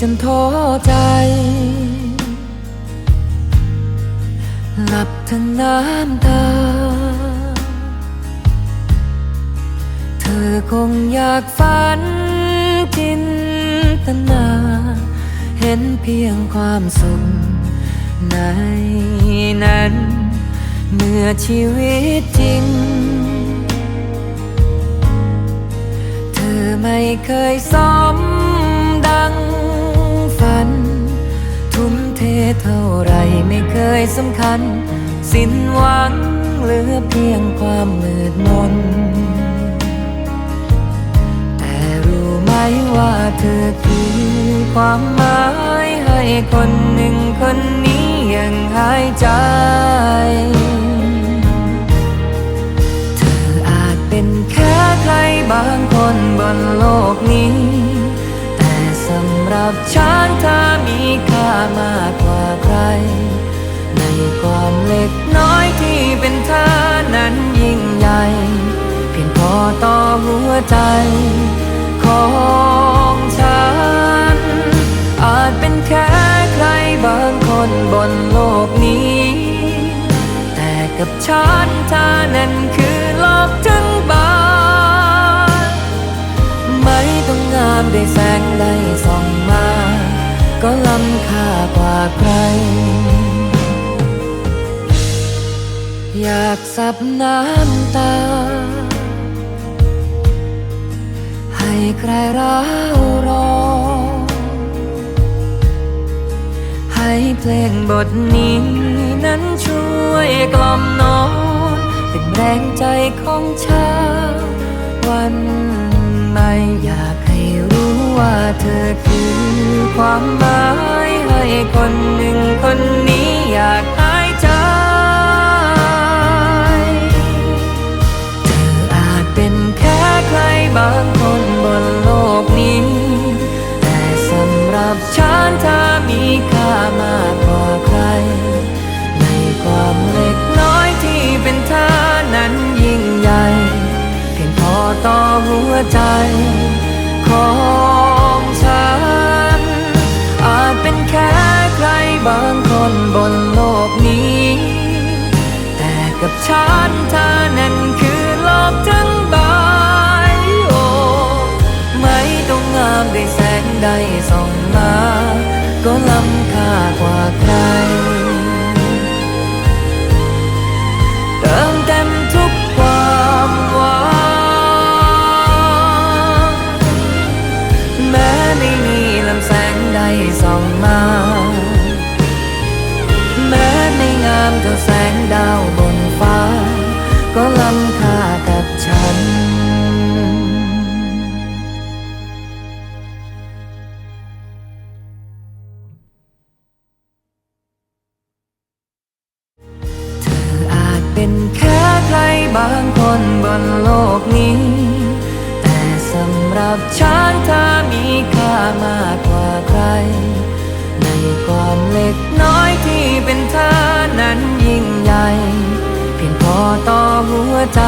จนท้อใจ หลับทั้งน้ำตา เธอคงอยากฝันจินตนา เห็นเพียงความสุขในนั้น เมื่อชีวิตจริง เธอไม่เคยสม เท่าไรไม่เคยสำคัญ สิ้นหวังเหลือเพียงความมืดมน แต่รู้ไหมว่าเธอคือความหมายให้คนหนึ่งคนนี้ยังหายใจ เธออาจเป็นแค่ใครบางคนบนโลกนี้ แต่สำหรับฉันเธอมีค เป็นเธอนั้นยิ่งใหญ่ เพียงพอต่อหัวใจ ของฉัน อาจเป็นแค่ใครบางคนบนโลกนี้ แต่กับฉันเธอนั้นคือโลกทั้งใบไม่ต้องงามได้แสงใดส่องมา ก็ล้ำค่ากว่าใคร อยากสับน้ำตา ให้ใครร้าวรอให้เพลงบทนี้นั้นช่วยกล่อมนอน เป็นแรงใจของเช้าวันใหม่อยากให้รู้ว่าเธอคือความหมายให้คนหนึ่งคนนี้อยาก ใจของฉัน อาจเป็นแค่ใครบางคนบนโลกนี้ แต่กับฉันเธอนั้นคือโลกทั้งใบโอ้ไม่ต้องงามด้วยแสงใดส่องมา ส่องมา แม้ไม่งามเท่าแสงดาวบนฟ้า ก็ล้ำค่ากับฉันเธออาจเป็นแค่ใครบางคนบนโลกนี้ แต่สำหรับฉัน ใจ